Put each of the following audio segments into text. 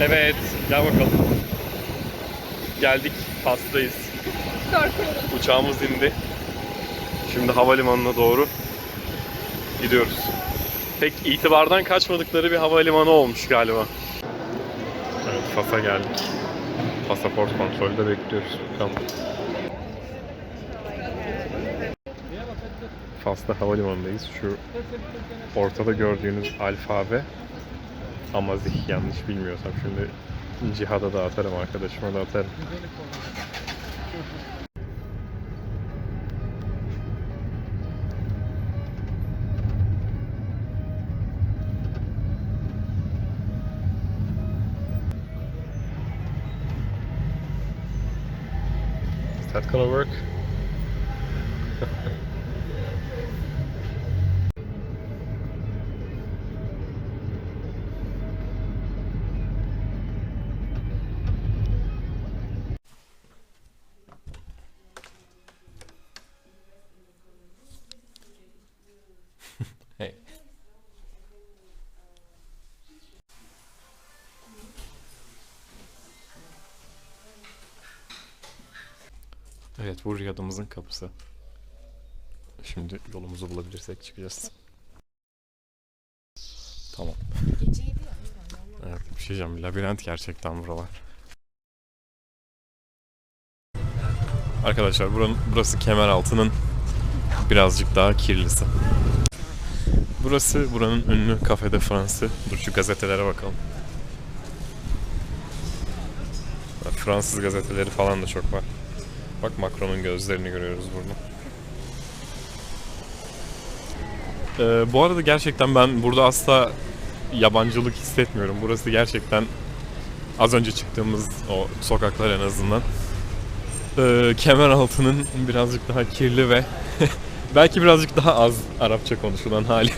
Evet, gel bakalım. Geldik, Fas'tayız. Korkuyorum. Uçağımız indi. Şimdi havalimanına doğru gidiyoruz. Pek itibardan kaçmadıkları bir havalimanı olmuş galiba. Evet, Fas'a geldik. Pasaport kontrolde bekliyoruz. Tamam. Fas'ta havalimanındayız. Şu ortada gördüğünüz alfabe Amazih yanlış bilmiyorsam şimdi Cihada da atarım arkadaşıma da atarım. Is that gonna work? Evet bu riyadımızın kapısı. Şimdi yolumuzu bulabilirsek çıkacağız. Tamam. Evet bir şey diyeceğim. Labirent gerçekten buralar. Arkadaşlar buranın, burası Kemeraltı'nın birazcık daha kirlisi. Burası buranın ünlü Café de France. Dur şu gazetelere bakalım. Fransız gazeteleri falan da çok var. Bak Macron'un gözlerini görüyoruz burada. Ee, bu arada gerçekten ben burada asla yabancılık hissetmiyorum. Burası gerçekten az önce çıktığımız o sokaklar en azından. Ee, Kemeraltı'nın birazcık daha kirli ve belki birazcık daha az Arapça konuşulan hali.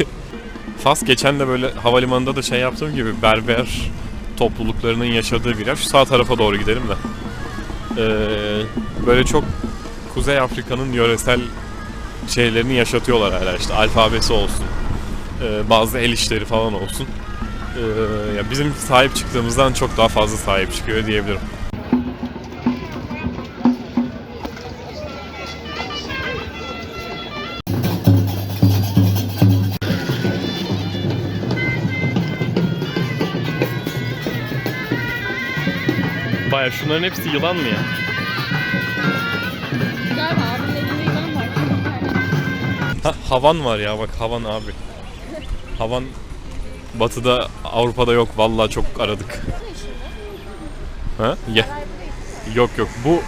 Fas geçen de böyle havalimanında da şey yaptığım gibi berber topluluklarının yaşadığı bir yer. Şu sağ tarafa doğru gidelim de. Ee, böyle çok Kuzey Afrika'nın yöresel şeylerini yaşatıyorlar hala işte alfabesi olsun ee, bazı el işleri falan olsun Ee, ya bizim sahip çıktığımızdan çok daha fazla sahip çıkıyor diyebilirim. Baya şunların hepsi yılan mı ya? Galiba abinin elinde yılan var. Ha, havan var ya bak havan abi. Havan batıda Avrupa'da yok vallahi çok aradık. Ha? Ya. Yok yok bu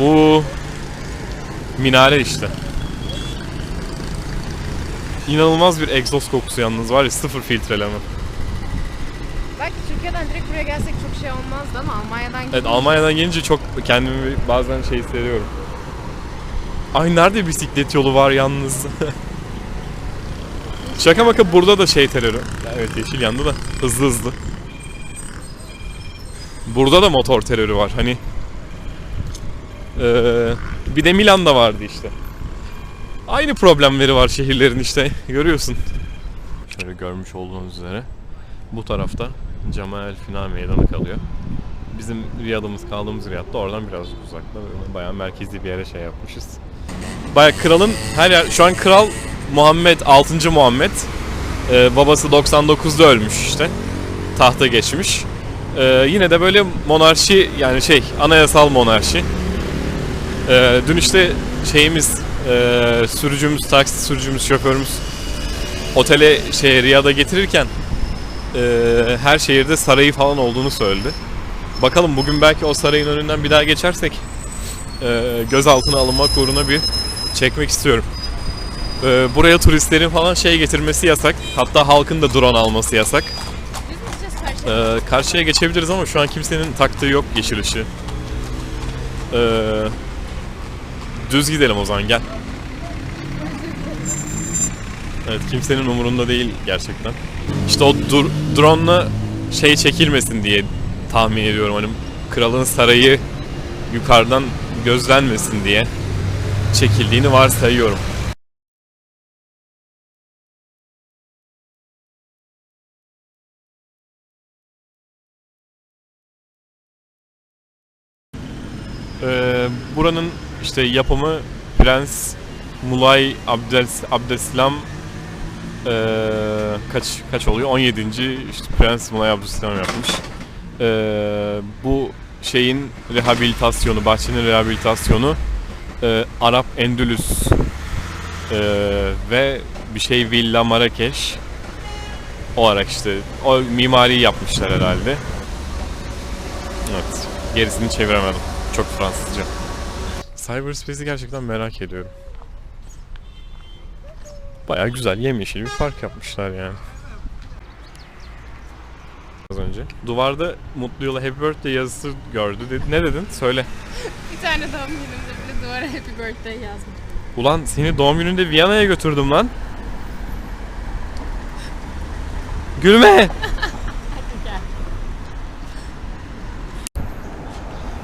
bu minare işte. İnanılmaz bir egzoz kokusu yalnız var ya sıfır filtreleme. Türkiye'den direkt buraya gelsek çok şey olmazdı ama Almanya'dan Evet gidince- Almanya'dan gelince çok kendimi bazen şey hissediyorum. Ay nerede bisiklet yolu var yalnız. Şaka maka burada da şey terörü. Evet yeşil yandı da hızlı hızlı. Burada da motor terörü var hani. Ee, bir de Milan'da vardı işte. Aynı problemleri var şehirlerin işte görüyorsun. Şöyle görmüş olduğunuz üzere bu tarafta Cemal Fina Meydanı kalıyor. Bizim Riyad'ımız kaldığımız Riyad da oradan birazcık uzakta. Bayağı merkezi bir yere şey yapmışız. Bayağı kralın her yer... Şu an kral Muhammed 6. Muhammed. Ee, babası 99'da ölmüş işte. Tahta geçmiş. Ee, yine de böyle monarşi yani şey anayasal monarşi. Ee, dün işte şeyimiz e, sürücümüz, taksi sürücümüz, şoförümüz otele şey Riyad'a getirirken e, her şehirde sarayı falan olduğunu söyledi. Bakalım bugün belki o sarayın önünden bir daha geçersek e, gözaltına alınmak uğruna bir çekmek istiyorum. E, buraya turistlerin falan şey getirmesi yasak. Hatta halkın da drone alması yasak. E, karşıya geçebiliriz ama şu an kimsenin taktığı yok yeşil ışığı. E, düz gidelim o zaman gel. Evet kimsenin umurunda değil gerçekten. İşte o dur drone'la şey çekilmesin diye tahmin ediyorum hani kralın sarayı yukarıdan gözlenmesin diye çekildiğini varsayıyorum. Ee, buranın işte yapımı Prens Mulay Abdel Abdeslam ee, kaç kaç oluyor? 17. işte Prens Mulay Abdeslam yapmış. Ee, bu şeyin rehabilitasyonu, bahçenin rehabilitasyonu ee, Arap Endülüs ee, ve bir şey Villa Marrakeş olarak işte o mimari yapmışlar herhalde. Evet. Gerisini çeviremedim. Çok Fransızca. Cyberspace'i gerçekten merak ediyorum. Baya güzel yemyeşil bir park yapmışlar yani. Az önce. Duvarda Mutlu Yıl'a Happy Birthday yazısı gördü. Dedi. Ne dedin? Söyle. Bir tane doğum günümde bile duvara happy birthday yazdım. Ulan seni doğum gününde Viyana'ya götürdüm lan. Gülme.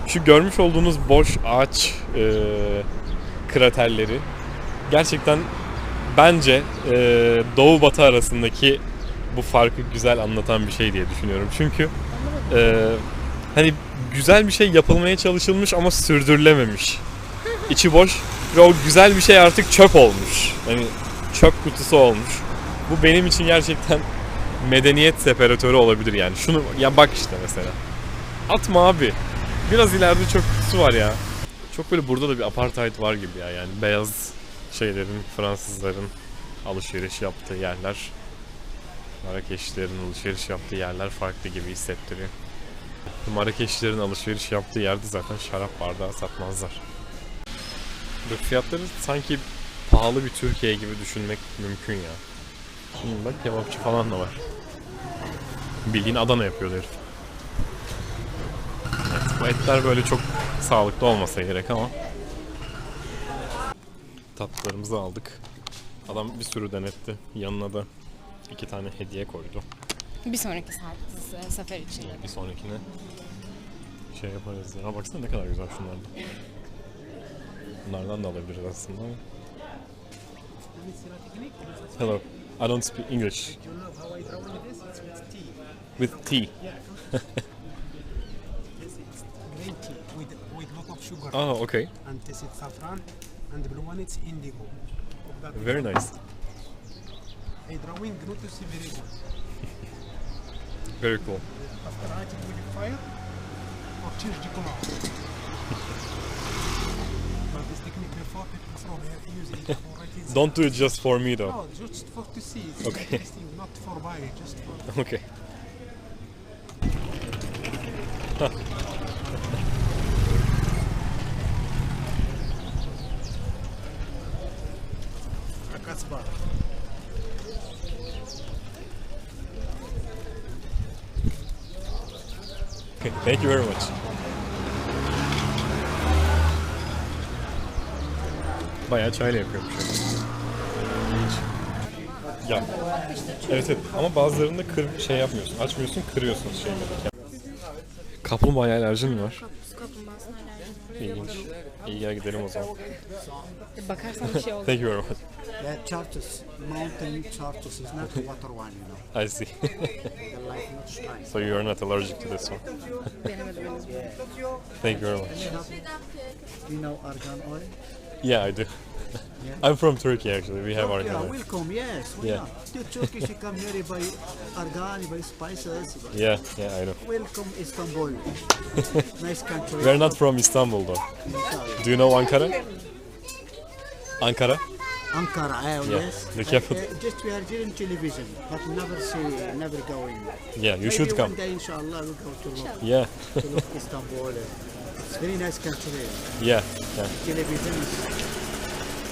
Şu görmüş olduğunuz boş ağaç e, kraterleri gerçekten bence e, doğu batı arasındaki bu farkı güzel anlatan bir şey diye düşünüyorum. Çünkü e, hani güzel bir şey yapılmaya çalışılmış ama sürdürülememiş. İçi boş ve o güzel bir şey artık çöp olmuş. Hani çöp kutusu olmuş. Bu benim için gerçekten medeniyet separatörü olabilir yani. Şunu ya bak işte mesela. Atma abi. Biraz ileride çöp kutusu var ya. Çok böyle burada da bir apartheid var gibi ya yani beyaz şeylerin, Fransızların alışveriş yaptığı yerler. Marrakeşlilerin alışveriş yaptığı yerler farklı gibi hissettiriyor. Marrakeşlilerin alışveriş yaptığı yerde zaten şarap bardağı satmazlar. Bu fiyatları sanki pahalı bir Türkiye gibi düşünmek mümkün ya. Şimdi bak kebapçı falan da var. Bildiğin Adana yapıyor herif. Evet, bu etler böyle çok sağlıklı olmasa gerek ama tatlılarımızı aldık. Adam bir sürü denetti. Yanına da iki tane hediye koydu. Bir sonraki saat e, sefer için. Bir sonrakine şey yaparız ya. Baksana ne kadar güzel şunlar da. Bunlardan da alabiliriz aslında. Hello. I don't speak English. With tea. With tea. This is green tea with with lot of sugar. Oh, okay. And this is saffron. And the blue one it's indigo. Very nice. I drawing not see very good. Very cool. After I will you fire or change the color. but this technique before people from here use it for writing. Don't do it just for me though. No, just for to see. It's Okay. not for buy, just for Okay. Katzbar. Okay, Thank you very much. Bayağı çayla yapıyormuş. Ya. Evet evet ama bazılarında kır şey yapmıyorsun. Açmıyorsun, kırıyorsun şeyleri. Kaplumbağa alerjin mi var? Kaplumbağasına alerjim İlginç. İyi gel gidelim o zaman. Bakarsan bir şey olur. Thank you very much. Yeah, charters, mountain charters is not the water one, you know. I see. The life not strong. so you are not allergic to this one. Thank you very much. Do you know argan oil? Yeah, I do. I'm from Turkey actually. We have our yeah, kind welcome. Yes, why Yeah. not? The Turkish you come here you buy argan, you buy spices. Yeah, yeah, I know. Welcome Istanbul. nice country. We're not from Istanbul though. Do you know Ankara? Ankara? Ankara, eh, Yeah, yes. But, capital. uh, just we are here in television, but never see, never going. Yeah, you Maybe should come. one day, inshallah, we'll go to look, Yeah, to look Istanbul. It's very nice country. yeah, yeah. Television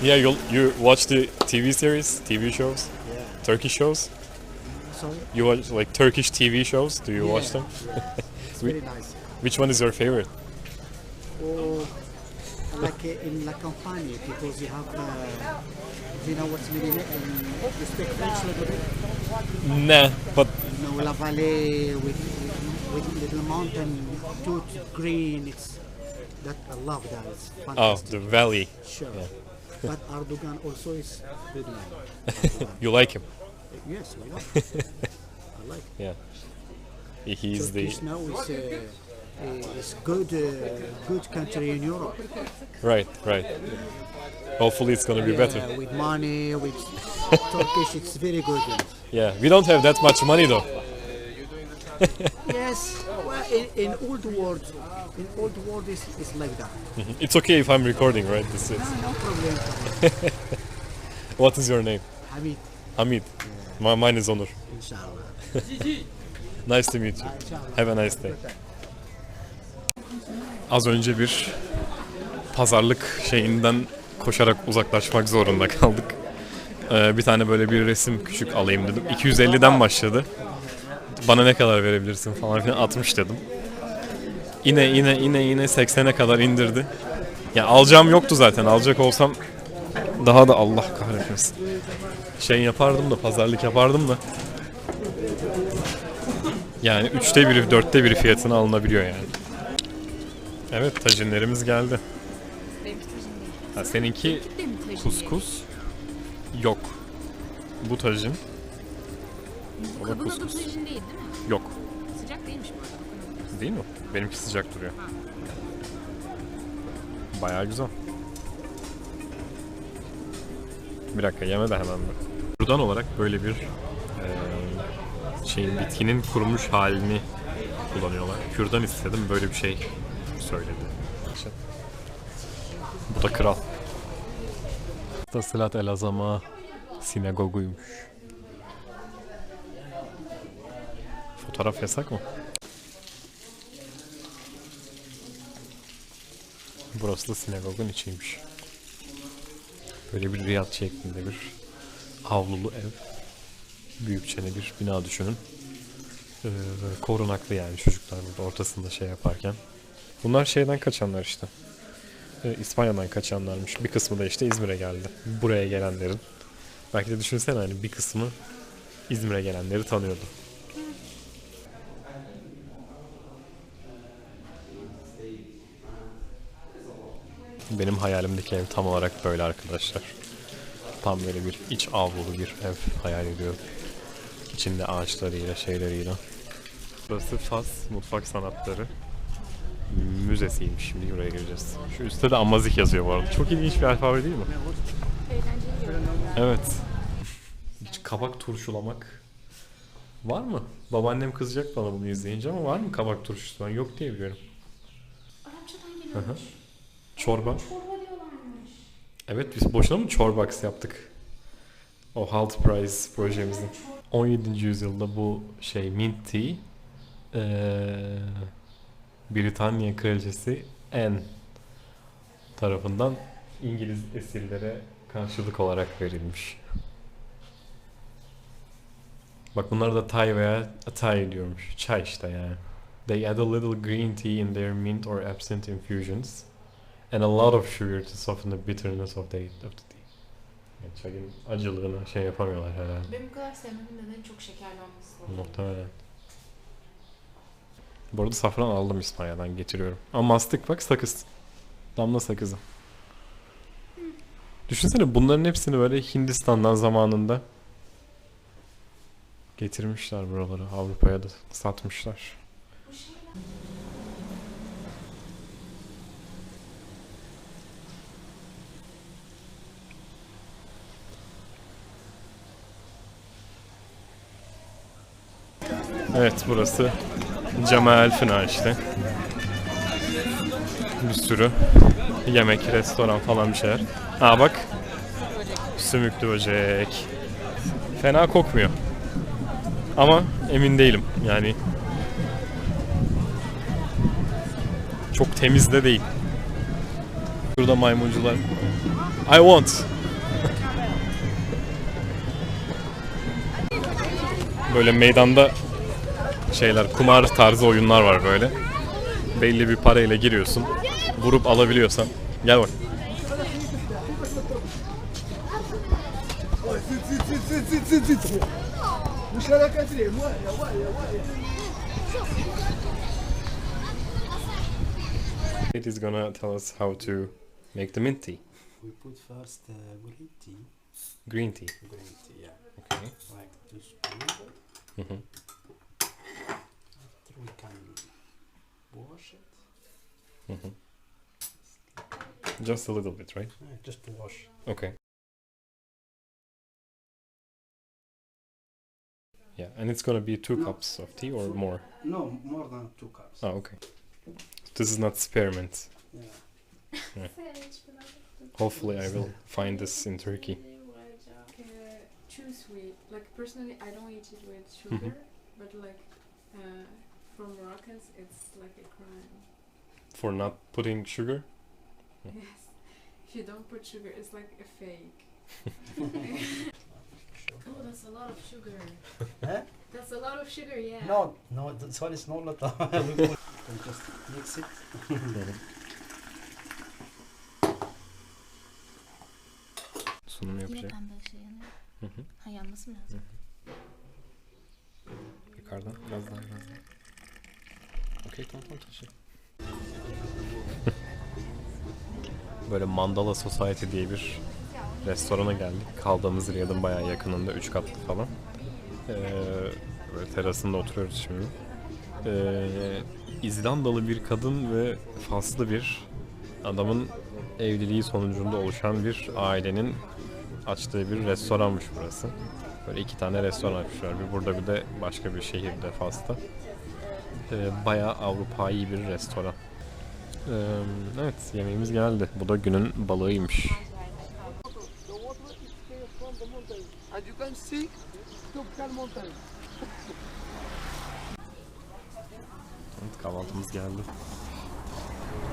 Yeah, you you watch the TV series, TV shows, yeah. Turkish shows. Sorry? You watch like Turkish TV shows? Do you watch Yeah. them? It's We- very nice. Which one is your favorite? or like uh, in La Campagne because you have, uh, you know what's meaning it? And you speak French a little bit? Nah, but You know, La Vallée with, with, with little mountain, too green. It's that I love that. It's oh, the valley. sure. yeah. But Erdogan also is good man. You like him? yes, why not? I like. him. Yeah. He- He's the now is uh, It's good, uh, good country in Europe. Right, right. Hopefully it's gonna be better. With money, with Turkish, it's very good. Yeah, we don't have that much money though. yes, well, in, in old world, in old world is is like that. It's okay if I'm recording, right? This is. No problem. What is your name? Hamid, Hamid. My, mine is Onur. inshallah. Nice to meet you. Have a nice day. Az önce bir pazarlık şeyinden koşarak uzaklaşmak zorunda kaldık. Ee, bir tane böyle bir resim küçük alayım dedim. 250'den başladı. Bana ne kadar verebilirsin falan filan 60 dedim. Yine yine yine yine 80'e kadar indirdi. Ya alacağım yoktu zaten. Alacak olsam daha da Allah kahretmesin. Şey yapardım da pazarlık yapardım da. Yani üçte biri, dörtte biri fiyatına alınabiliyor yani. Evet tajinlerimiz geldi. Benimki tajin değil. Ha, seninki De mi tajin kuskus yok. Bu tajin da Kabın adı kuskus. tajin değil değil mi? yok. Sıcak değilmiş bu arada. bakın. Değil mi? Benimki sıcak duruyor. Bayağı güzel. Bir dakika yeme de hemen de. Buradan olarak böyle bir eee şeyin bitkinin kurumuş halini kullanıyorlar. Kürdan istedim böyle bir şey söyledi. Bu da kral. Da Sılat El Azama sinagoguymuş. Fotoğraf yasak mı? Burası da sinagogun içiymiş. Böyle bir riyad şeklinde bir avlulu ev. Büyükçene bir bina düşünün. Ee, korunaklı yani çocuklar burada ortasında şey yaparken. Bunlar şeyden kaçanlar işte. Ee, İspanya'dan kaçanlarmış. Bir kısmı da işte İzmir'e geldi. Buraya gelenlerin. Belki de düşünsene hani bir kısmı İzmir'e gelenleri tanıyordu. Benim hayalimdeki ev tam olarak böyle arkadaşlar. Tam böyle bir iç avlulu bir ev hayal ediyorum. İçinde ağaçlarıyla, şeyleriyle. Burası Fas Mutfak Sanatları Müzesiymiş. Şimdi buraya gireceğiz. Şu üstte de Amazik yazıyor bu arada. Çok ilginç bir alfabe değil mi? Evet. Hiç kabak turşulamak var mı? Babaannem kızacak bana bunu izleyince ama var mı kabak turşusu? Ben yok diye biliyorum. Arapçadan Hı. Çorba. Çorba diyorlarmış. Evet biz boşuna mı Chorbox yaptık? O Halt Prize projemizin. 17. yüzyılda bu şey Mint Tea eee, Britanya Kraliçesi Anne tarafından İngiliz esirlere karşılık olarak verilmiş. Bak bunlar da Thai veya Thai diyormuş. Çay işte yani. They add a little green tea in their mint or absinthe infusions and a lot of sugar to soften the bitterness of the, of the tea. Yani çayın acılığını şey yapamıyorlar herhalde. Ben bu kadar sevmemin nedeni çok şekerli olması. Muhtemelen. Bu arada safran aldım İspanya'dan getiriyorum. Ama mastik bak sakız. Damla sakızı. Düşünsene bunların hepsini böyle Hindistan'dan zamanında getirmişler buraları. Avrupa'ya da satmışlar. Evet burası Cemal Fınar işte. Bir sürü yemek, restoran falan bir şeyler. Aa bak. Sümüklü böcek. Fena kokmuyor. Ama emin değilim yani. Çok temiz de değil. Burada maymuncular. I want. Böyle meydanda şeyler, kumar tarzı oyunlar var böyle. Belli bir parayla giriyorsun. Vurup alabiliyorsan. Gel bak. It is gonna tell us how to make the mint tea. We put first uh, green tea. Green tea. Green tea, yeah. Okay. Like this spoon. After we can wash it. Just a little bit, right? Uh, just to wash. Okay. Yeah, and it's gonna be two No. cups of tea or more. No, more than two cups. Oh, okay. This is not spearmint. Yeah. Hopefully, I will find this in Turkey. Too sweet. Like personally, I don't eat it with sugar, but like uh, for Moroccans, it's like a crime. For not putting sugar. Yes, if you don't put sugar, it's like a fake. oh, that's a lot of sugar. Eh? That's a lot of sugar. Yeah. No, no, this one is not lot. we put, just mix it. Sunum Yine yapacak. pembe şey yanıyor. Hı hı. Ha yanması mı lazım? Yukarıdan biraz daha biraz daha. Okey tamam taşı. Böyle Mandala Society diye bir restorana geldik. Kaldığımız Riyad'ın bayağı yakınında 3 katlı falan. Ee, böyle terasında oturuyoruz şimdi. Ee, İzlandalı bir kadın ve Faslı bir adamın evliliği sonucunda oluşan bir ailenin açtığı bir restoranmış burası. Böyle iki tane restoran açmışlar. Bir burada bir de başka bir şehirde Fas'ta. Ee, bayağı Avrupa'yı bir restoran. Ee, evet yemeğimiz geldi. Bu da günün balığıymış. As you can see, Topkal Mountain. Evet, kahvaltımız geldi.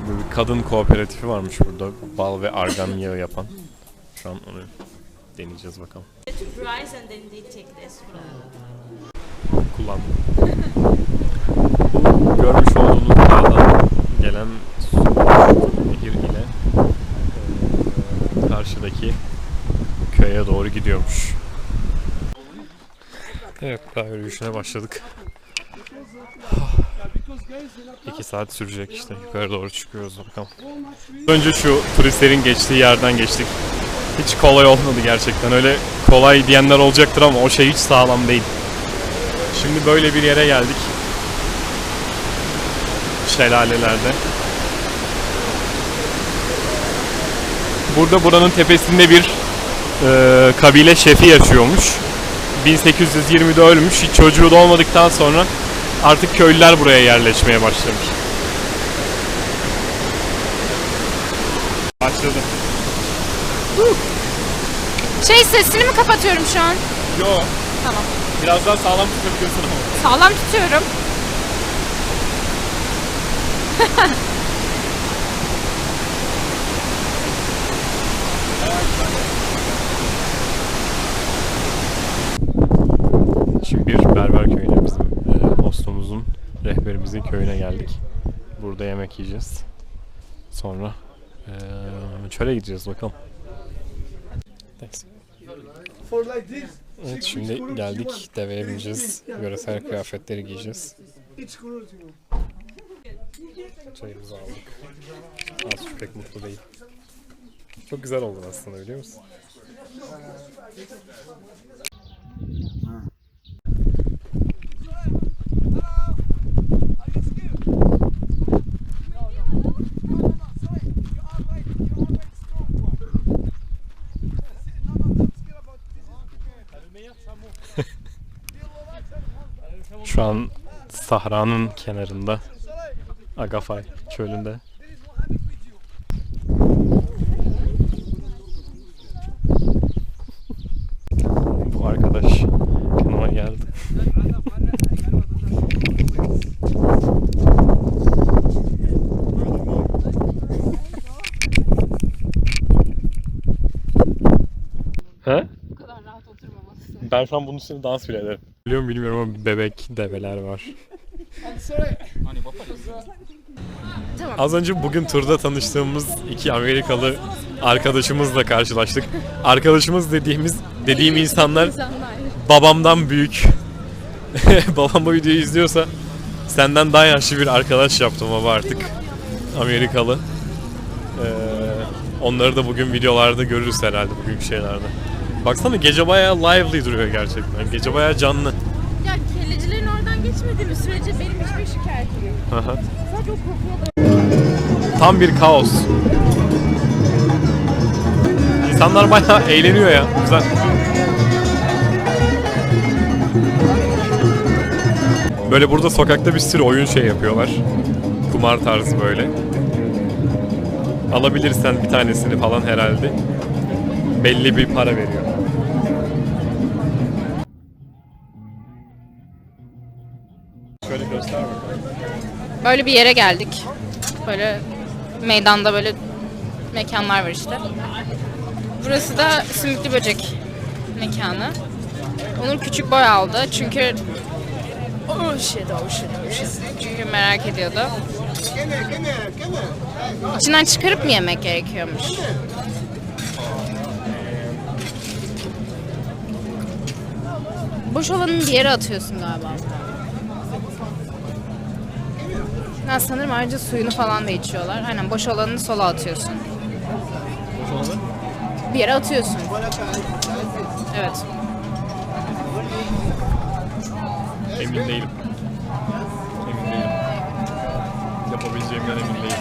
Böyle bir kadın kooperatifi varmış burada. Bal ve argan yağı yapan. Şu an onu deneyeceğiz bakalım. kullandım. Bu görmüş olduğunuz dağdan gelen su nehir ile eee, karşıdaki köye doğru gidiyormuş. Evet, daha yürüyüşüne başladık. İki saat sürecek işte. Yukarı doğru çıkıyoruz bakalım. Önce şu turistlerin geçtiği yerden geçtik. Hiç kolay olmadı gerçekten. Öyle kolay diyenler olacaktır ama o şey hiç sağlam değil. Şimdi böyle bir yere geldik. Şelalelerde. Burada buranın tepesinde bir e, kabile şefi yaşıyormuş. 1820'de ölmüş. Hiç çocuğu da olmadıktan sonra artık köylüler buraya yerleşmeye başlamış. Başladı. Şey sesini mi kapatıyorum şu an? Yo. Tamam. Biraz daha sağlam tutabiliyorsun ama. Sağlam tutuyorum. Şimdi bir berber köyüne bizim e, hostumuzun, rehberimizin köyüne geldik. Burada yemek yiyeceğiz. Sonra e, çöle gideceğiz bakalım. Thanks. Evet şimdi geldik deveye bineceğiz. Yöresel kıyafetleri giyeceğiz. it's close, you know. Çayımızı aldık. Asu pek mutlu değil. Çok güzel oldu aslında biliyor musun? Şu an Sahra'nın kenarında Agafay çölünde. Bu arkadaş yanıma geldi. He? Bu kadar rahat oturmaması. Ben şu an bunun üstüne dans bile ederim. Biliyor muyum bilmiyorum ama bebek develer var. Tamam. Az önce bugün turda tanıştığımız iki Amerikalı arkadaşımızla karşılaştık. Arkadaşımız dediğimiz dediğim insanlar babamdan büyük. Babam bu videoyu izliyorsa senden daha yaşlı bir arkadaş yaptım baba artık. Amerikalı. Ee, onları da bugün videolarda görürüz herhalde bugünkü şeylerde. Baksana gece bayağı lively duruyor gerçekten. Gece bayağı canlı. Ya kellecilerin oradan geçmediğimiz sürece benim hiçbir şikayetim yok. Sadece o kokuya da... Tam bir kaos. İnsanlar bayağı eğleniyor ya. Güzel. Böyle burada sokakta bir sürü oyun şey yapıyorlar. Kumar tarzı böyle. Alabilirsen bir tanesini falan herhalde. Belli bir para veriyor. Böyle bir yere geldik. Böyle meydanda böyle mekanlar var işte. Burası da sümüklü böcek mekanı. Onur küçük boy aldı çünkü Oh shit, oh shit, oh shit. Çünkü merak ediyordu. İçinden çıkarıp mı yemek gerekiyormuş? Boş olanın bir yere atıyorsun galiba. Ben sanırım ayrıca suyunu falan da içiyorlar. Aynen boş olanını sola atıyorsun. Bir yere atıyorsun. Evet. Emin değilim. Emin değilim. Yapabileceğimden emin değilim.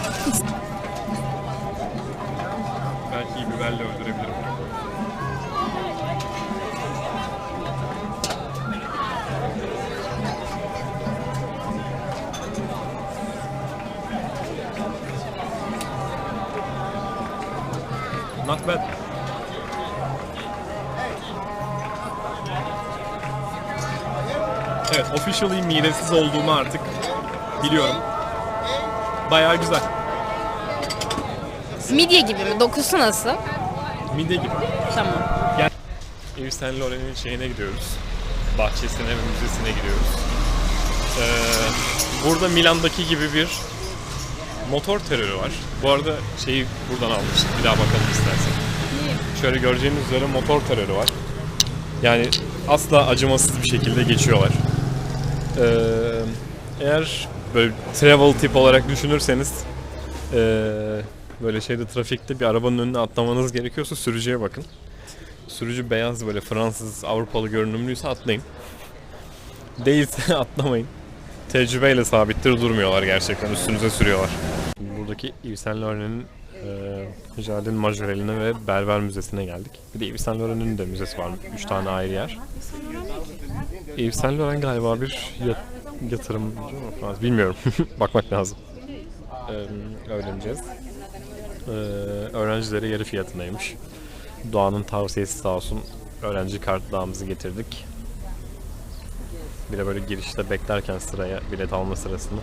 Belki biberle öldürebilirim. Officially midesiz olduğumu artık biliyorum. Bayağı güzel. Midye gibi mi? Dokusu nasıl? Mide gibi. Tamam. Yves Saint Laurent'in şeyine gidiyoruz. Bahçesine ve müzesine gidiyoruz. Ee, burada Milan'daki gibi bir motor terörü var. Bu arada şeyi buradan almıştık. Bir daha bakalım istersen. Şöyle göreceğiniz üzere motor terörü var. Yani asla acımasız bir şekilde geçiyorlar. Ee, eğer böyle travel tip olarak düşünürseniz ee, böyle şeyde trafikte bir arabanın önüne atlamanız gerekiyorsa sürücüye bakın. Sürücü beyaz böyle Fransız Avrupalı görünümlüyse atlayın. Değilse atlamayın. Tecrübeyle sabittir durmuyorlar gerçekten üstünüze sürüyorlar. Buradaki Yves Saint e, Jardin Majorel'ine ve Berber Müzesi'ne geldik. Bir de Yves Saint Laurent'in de müzesi var. Üç tane ayrı yer. Yves Saint Laurent galiba bir yat- yatırımcı Bilmiyorum. Bakmak lazım. Ee, öğreneceğiz. Ee, öğrencilere yarı fiyatındaymış. Doğan'ın tavsiyesi sağ olsun. Öğrenci kartlarımızı getirdik. Bir de böyle girişte beklerken sıraya bilet alma sırasında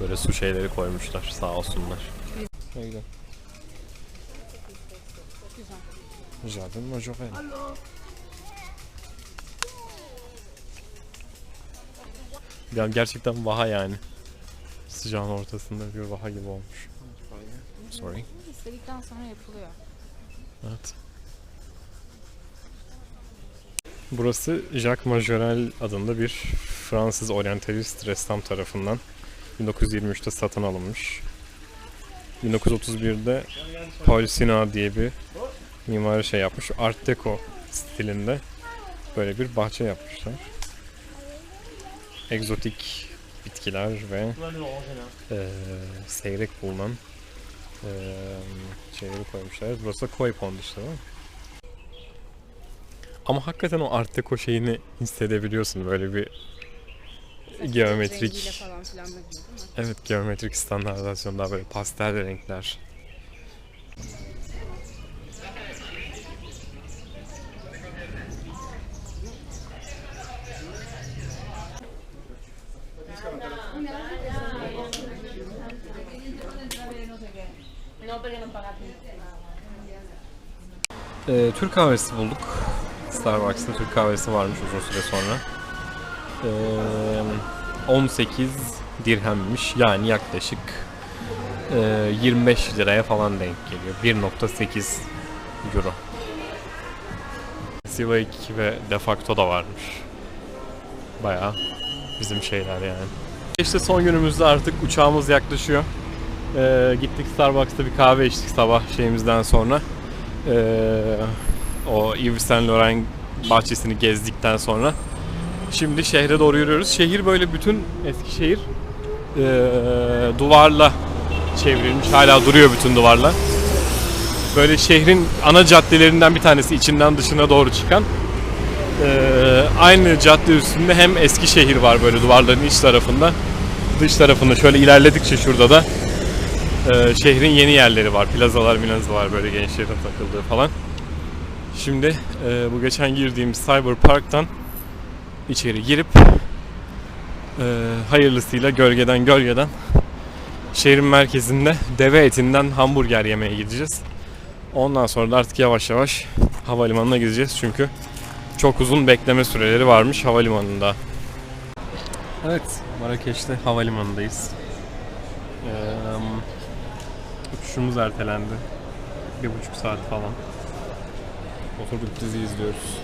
böyle su şeyleri koymuşlar sağ olsunlar. Ne güzel. Jardin Majorel. Ya gerçekten vaha yani. Sıcağın ortasında bir vaha gibi olmuş. Sorry. İstedikten sonra yapılıyor. Evet. Burası Jacques Majorel adında bir Fransız oryantalist ressam tarafından 1923'te satın alınmış. 1931'de Paul Sina diye bir mimari şey yapmış. Art Deco stilinde böyle bir bahçe yapmışlar. Egzotik bitkiler ve eee, seyrek bulunan eee, şeyleri koymuşlar. Burası da koi pond işte değil mi? Ama hakikaten o Art Deco şeyini hissedebiliyorsun böyle bir geometrik falan filan değil mi? evet geometrik standartizasyonda böyle pastel renkler. Ee, Türk kahvesi bulduk. Starbucks'ta Türk kahvesi varmış uzun süre sonra. Ee, 18 dirhemmiş yani yaklaşık e, 25 liraya falan denk geliyor. 1.8 euro. Civic ve de facto da varmış. Bayağı bizim şeyler yani. İşte son günümüzde artık uçağımız yaklaşıyor. Ee, gittik Starbucks'ta bir kahve içtik sabah şeyimizden sonra. Ee, o Yves Saint Laurent bahçesini gezdikten sonra. Şimdi şehre doğru yürüyoruz. Şehir böyle bütün Eskişehir ee, duvarla çevrilmiş. Hala duruyor bütün duvarlar. Böyle şehrin ana caddelerinden bir tanesi içinden dışına doğru çıkan. Ee, aynı cadde üstünde hem eski şehir var böyle duvarların iç tarafında. Dış tarafında şöyle ilerledikçe şurada da e, şehrin yeni yerleri var. Plazalar, minazalar böyle gençlerin takıldığı falan. Şimdi e, bu geçen girdiğimiz Cyber Park'tan içeri girip e, hayırlısıyla gölgeden gölgeden şehrin merkezinde deve etinden hamburger yemeye gideceğiz. Ondan sonra da artık yavaş yavaş havalimanına gideceğiz çünkü çok uzun bekleme süreleri varmış havalimanında. Evet, Marrakeş'te havalimanındayız. Ee, uçuşumuz ertelendi. Bir buçuk saat falan. Oturduk dizi izliyoruz.